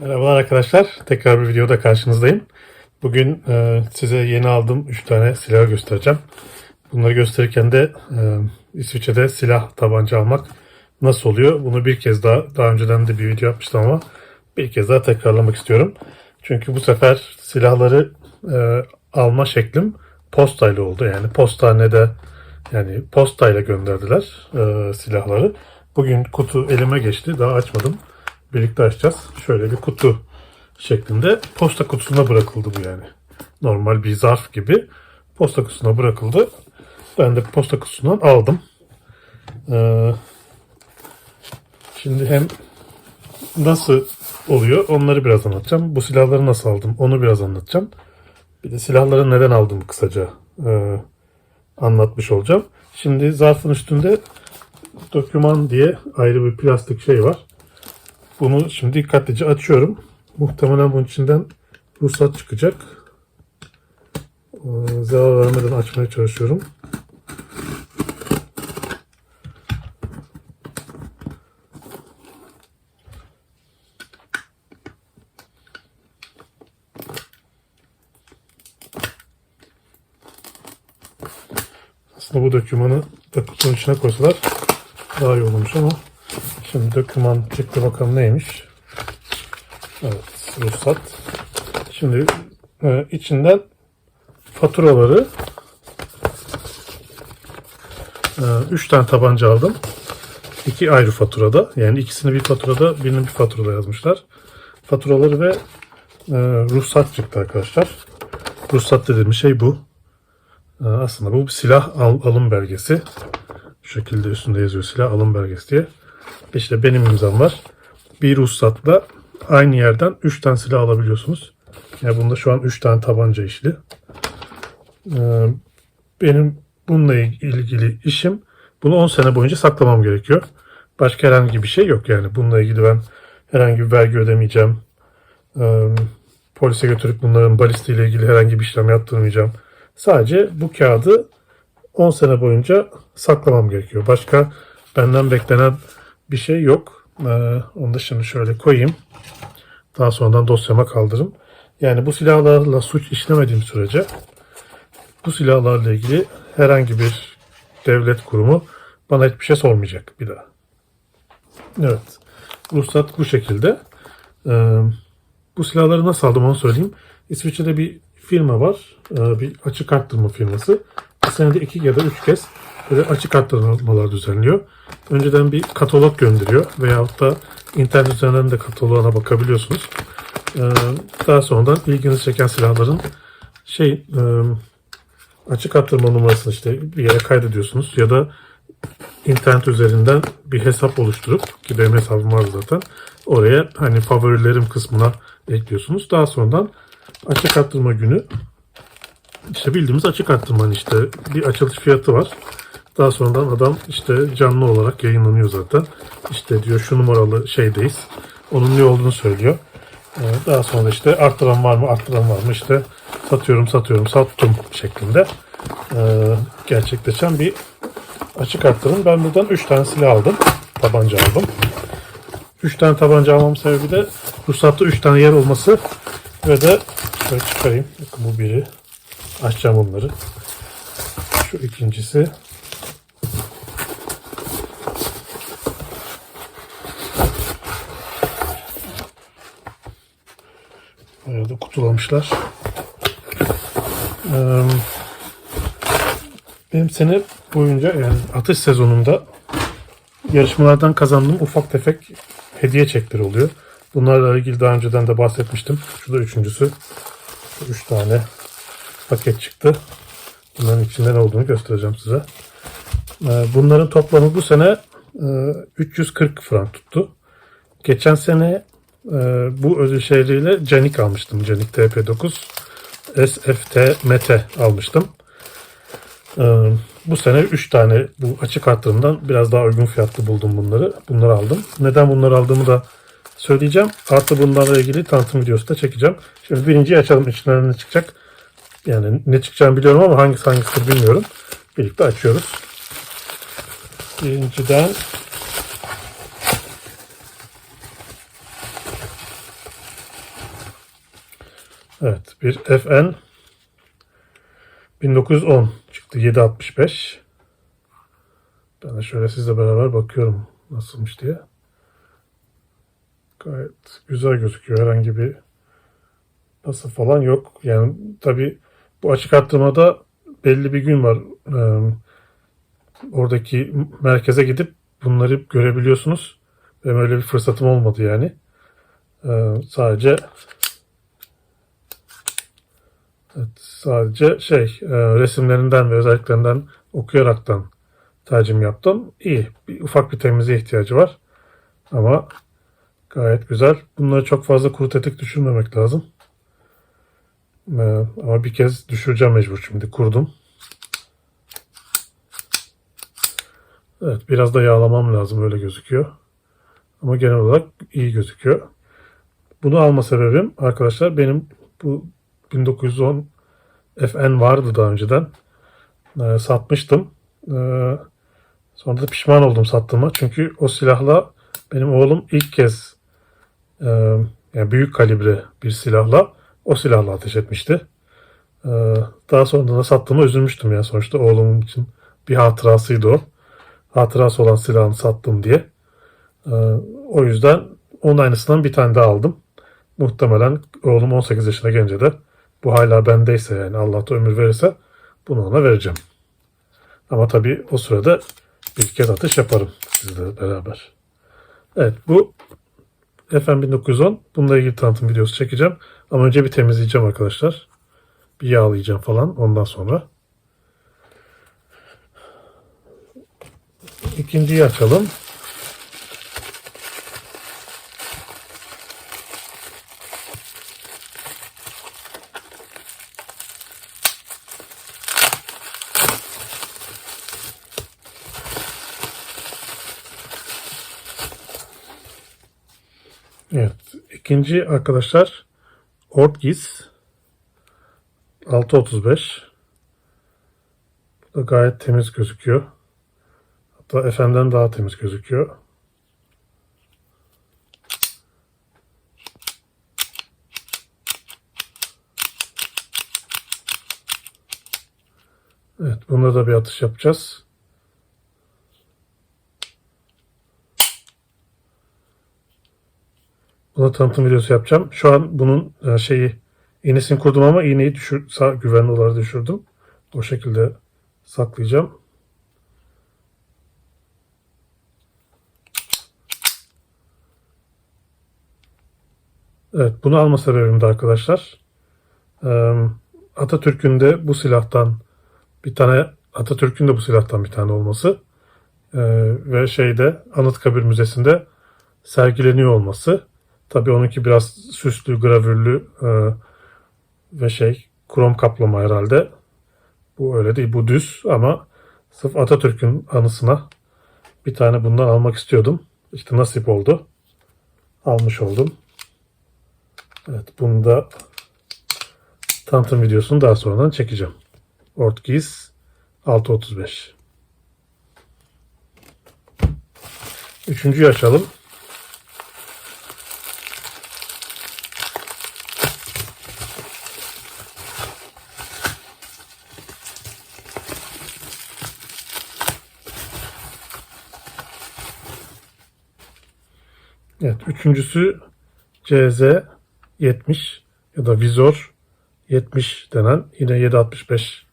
Merhabalar arkadaşlar. Tekrar bir videoda karşınızdayım. Bugün e, size yeni aldığım 3 tane silah göstereceğim. Bunları gösterirken de e, İsviçre'de silah tabanca almak nasıl oluyor? Bunu bir kez daha, daha önceden de bir video yapmıştım ama bir kez daha tekrarlamak istiyorum. Çünkü bu sefer silahları e, alma şeklim postayla oldu. Yani postanede yani postayla gönderdiler e, silahları. Bugün kutu elime geçti. Daha açmadım. Birlikte açacağız. Şöyle bir kutu şeklinde posta kutusuna bırakıldı bu yani. Normal bir zarf gibi posta kutusuna bırakıldı. Ben de posta kutusundan aldım. Ee, şimdi hem nasıl oluyor onları biraz anlatacağım. Bu silahları nasıl aldım onu biraz anlatacağım. Bir de silahları neden aldım kısaca e, anlatmış olacağım. Şimdi zarfın üstünde doküman diye ayrı bir plastik şey var. Bunu şimdi dikkatlice açıyorum. Muhtemelen bunun içinden ruhsat çıkacak. Ee, vermeden açmaya çalışıyorum. Aslında bu dokümanı da kutunun içine koysalar daha iyi olurmuş ama şimdi doküman çıktı bakalım neymiş. Evet ruhsat. Şimdi e, içinden faturaları 3 tane tabanca aldım. İki ayrı faturada. Yani ikisini bir faturada birini bir faturada yazmışlar. Faturaları ve e, ruhsat çıktı arkadaşlar. Ruhsat dediğim şey bu. E, aslında bu silah al, alım belgesi. Şu şekilde üstünde yazıyor silah alım belgesi diye. İşte benim imzam var. Bir ruhsatla aynı yerden 3 tane silah alabiliyorsunuz. Yani bunda şu an 3 tane tabanca işli. Ee, benim bununla ilgili işim bunu 10 sene boyunca saklamam gerekiyor. Başka herhangi bir şey yok yani. Bununla ilgili ben herhangi bir vergi ödemeyeceğim. Ee, polise götürüp bunların balistiğiyle ilgili herhangi bir işlem yaptırmayacağım. Sadece bu kağıdı 10 sene boyunca saklamam gerekiyor. Başka benden beklenen bir şey yok. Ee, onu da şimdi şöyle koyayım. Daha sonradan dosyama kaldırırım. Yani bu silahlarla suç işlemediğim sürece bu silahlarla ilgili herhangi bir devlet kurumu bana hiçbir şey sormayacak bir daha. Evet. Ruhsat bu şekilde. Ee, bu silahları nasıl aldım onu söyleyeyim. İsviçre'de bir firma var. Ee, bir açık arttırma firması. Bir senede iki ya da üç kez böyle açık arttırmalar düzenliyor. Önceden bir katalog gönderiyor veyahut da internet üzerinden de kataloğuna bakabiliyorsunuz. Ee, daha sonradan ilginizi çeken silahların şey e, açık arttırma numarasını işte bir yere kaydediyorsunuz ya da internet üzerinden bir hesap oluşturup ki benim hesabım var zaten oraya hani favorilerim kısmına ekliyorsunuz. Daha sonradan açık arttırma günü işte bildiğimiz açık arttırmanın işte bir açılış fiyatı var. Daha sonradan adam işte canlı olarak yayınlanıyor zaten. İşte diyor şu numaralı şeydeyiz. Onun ne olduğunu söylüyor. Ee, Daha sonra işte arttıran var mı arttıran var mı işte satıyorum satıyorum sattım şeklinde ee, gerçekleşen bir açık arttırım. Ben buradan 3 tane silah aldım. Tabanca aldım. 3 tane tabanca almamın sebebi de ruhsatta 3 tane yer olması ve de şöyle çıkarayım. Bakın bu biri. Açacağım onları. Şu ikincisi. Bayağı da kutulamışlar. Benim sene boyunca yani atış sezonunda yarışmalardan kazandığım ufak tefek hediye çekleri oluyor. Bunlarla ilgili daha önceden de bahsetmiştim. Şu da üçüncüsü. Üç tane paket çıktı. Bunların içinde ne olduğunu göstereceğim size. Bunların toplamı bu sene e, 340 frank tuttu. Geçen sene e, bu ödül şehriyle Canik almıştım. Canik TP9 SFT Mete almıştım. Ee, bu sene 3 tane bu açık arttırımdan biraz daha uygun fiyatlı buldum bunları. Bunları aldım. Neden bunları aldığımı da söyleyeceğim. Artı bunlarla ilgili tanıtım videosu da çekeceğim. Şimdi birinciyi açalım. İçinden ne çıkacak? Yani ne çıkacağını biliyorum ama hangisi hangisi bilmiyorum. Birlikte açıyoruz. Birinciden Evet bir FN 1910 çıktı 765. Ben de şöyle sizle beraber bakıyorum nasılmış diye. Gayet güzel gözüküyor. Herhangi bir pası falan yok. Yani tabi bu açık arttırmada belli bir gün var. Ee, oradaki merkeze gidip bunları görebiliyorsunuz. Benim öyle bir fırsatım olmadı yani. Ee, sadece evet, sadece şey e, resimlerinden ve özelliklerinden okuyaraktan tercih yaptım. İyi. Bir, ufak bir temizliğe ihtiyacı var. Ama gayet güzel. Bunları çok fazla kuru tetik düşürmemek lazım. Ee, ama bir kez düşüreceğim mecbur şimdi. Kurdum. Evet biraz da yağlamam lazım öyle gözüküyor. Ama genel olarak iyi gözüküyor. Bunu alma sebebim arkadaşlar benim bu 1910 FN vardı daha önceden. Ee, satmıştım. Ee, sonra da pişman oldum sattığıma. Çünkü o silahla benim oğlum ilk kez e, yani büyük kalibre bir silahla o silahla ateş etmişti. Ee, daha sonra da sattığıma üzülmüştüm ya sonuçta oğlum için bir hatırasıydı o. Hatırası olan silahını sattım diye. Ee, o yüzden onun aynısından bir tane daha aldım. Muhtemelen oğlum 18 yaşına gelince de bu hala bendeyse yani Allah da ömür verirse bunu ona vereceğim. Ama tabii o sırada bir kez atış yaparım sizle beraber. Evet bu FM 1910. Bununla ilgili tanıtım videosu çekeceğim. Ama önce bir temizleyeceğim arkadaşlar. Bir yağlayacağım falan ondan sonra. İkinciyi açalım. Evet. İkinci arkadaşlar Ortgiz 635 Bu da gayet temiz gözüküyor. Hatta FM'den daha temiz gözüküyor. Evet, bunda da bir atış yapacağız. Buna tanıtım videosu yapacağım. Şu an bunun e, şeyi iğnesini kurdum ama iğneyi düşür, sağ güvenli olarak düşürdüm. O şekilde saklayacağım. Evet, bunu alma sebebim de arkadaşlar. e, Atatürk'ün de bu silahtan bir tane Atatürk'ün de bu silahtan bir tane olması e, ve şeyde Anıtkabir Müzesi'nde sergileniyor olması. Tabii onunki biraz süslü, gravürlü e, ve şey krom kaplama herhalde. Bu öyle değil. Bu düz ama sırf Atatürk'ün anısına bir tane bundan almak istiyordum. İşte nasip oldu. Almış oldum. Evet bunu da tanıtım videosunu daha sonradan çekeceğim. Ortgiz 635. Üçüncüyü açalım. Evet, üçüncüsü CZ 70 ya da Vizor 70 denen yine 765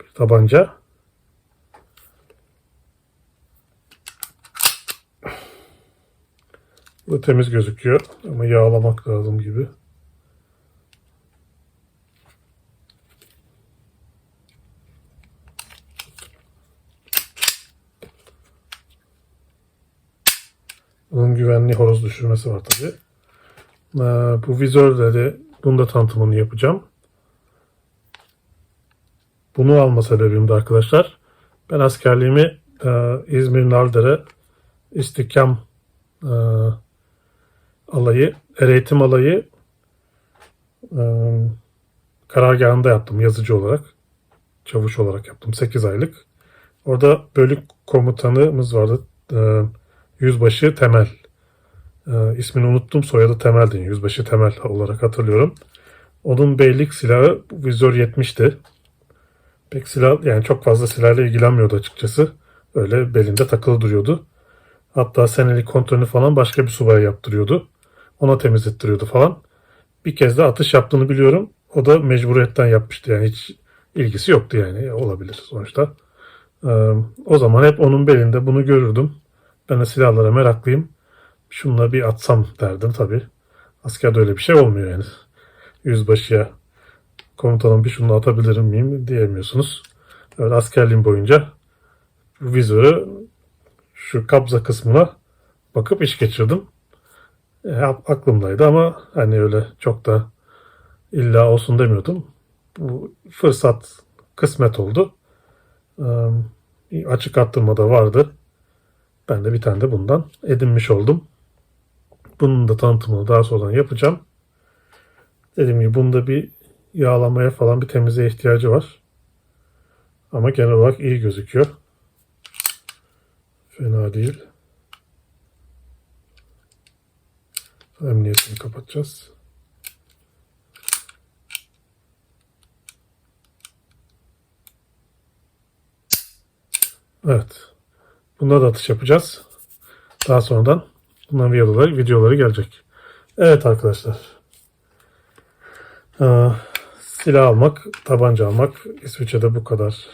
bir tabanca. Bu temiz gözüküyor ama yağlamak lazım gibi. Bunun güvenli horoz düşürmesi var tabi. Bu vizörle de bunu da tanıtımını yapacağım. Bunu alma sebebim de arkadaşlar. Ben askerliğimi e, İzmir Nardere İstihkam e, alayı, eğitim alayı e, karargahında yaptım yazıcı olarak. Çavuş olarak yaptım 8 aylık. Orada bölük komutanımız vardı. E, Yüzbaşı Temel. E, ismini unuttum. Soyadı Temel'di. Yüzbaşı Temel olarak hatırlıyorum. Onun beylik silahı vizör 70'ti. Pek silah yani çok fazla silahla ilgilenmiyordu açıkçası. Öyle belinde takılı duruyordu. Hatta senelik kontrolünü falan başka bir subaya yaptırıyordu. Ona temizlettiriyordu falan. Bir kez de atış yaptığını biliyorum. O da mecburiyetten yapmıştı. Yani hiç ilgisi yoktu yani. Olabilir sonuçta. Ee, o zaman hep onun belinde bunu görürdüm. Ben de silahlara meraklıyım. Şununla bir atsam derdim tabii. Askerde öyle bir şey olmuyor yani. Yüzbaşıya komutanım bir şunu atabilir miyim diyemiyorsunuz. Öyle askerliğim boyunca bu vizörü şu kabza kısmına bakıp iş geçirdim. E, aklımdaydı ama hani öyle çok da illa olsun demiyordum. Bu fırsat kısmet oldu. Ee, açık arttırmada vardı. Ben de bir tane de bundan edinmiş oldum. Bunun da tanıtımını daha sonradan yapacağım. Dediğim gibi bunda bir yağlamaya falan bir temizliğe ihtiyacı var. Ama genel olarak iyi gözüküyor. Fena değil. Emniyetini kapatacağız. Evet. Bunda da atış yapacağız. Daha sonradan bunların videoları, videoları gelecek. Evet arkadaşlar. Ee, silah almak, tabanca almak İsviçre'de bu kadar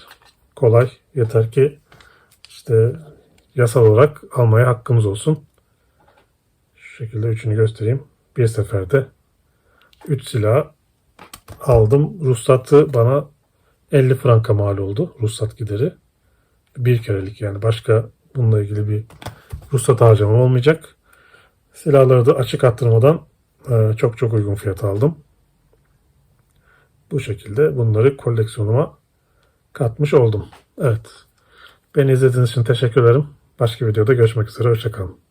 kolay. Yeter ki işte yasal olarak almaya hakkımız olsun. Şu şekilde üçünü göstereyim. Bir seferde 3 silah aldım. Ruhsatı bana 50 franka mal oldu. Ruhsat gideri. Bir kerelik yani başka bununla ilgili bir ruhsat harcamam olmayacak. Silahları da açık attırmadan e, çok çok uygun fiyata aldım. Bu şekilde bunları koleksiyonuma katmış oldum. Evet. Beni izlediğiniz için teşekkür ederim. Başka videoda görüşmek üzere. Hoşçakalın.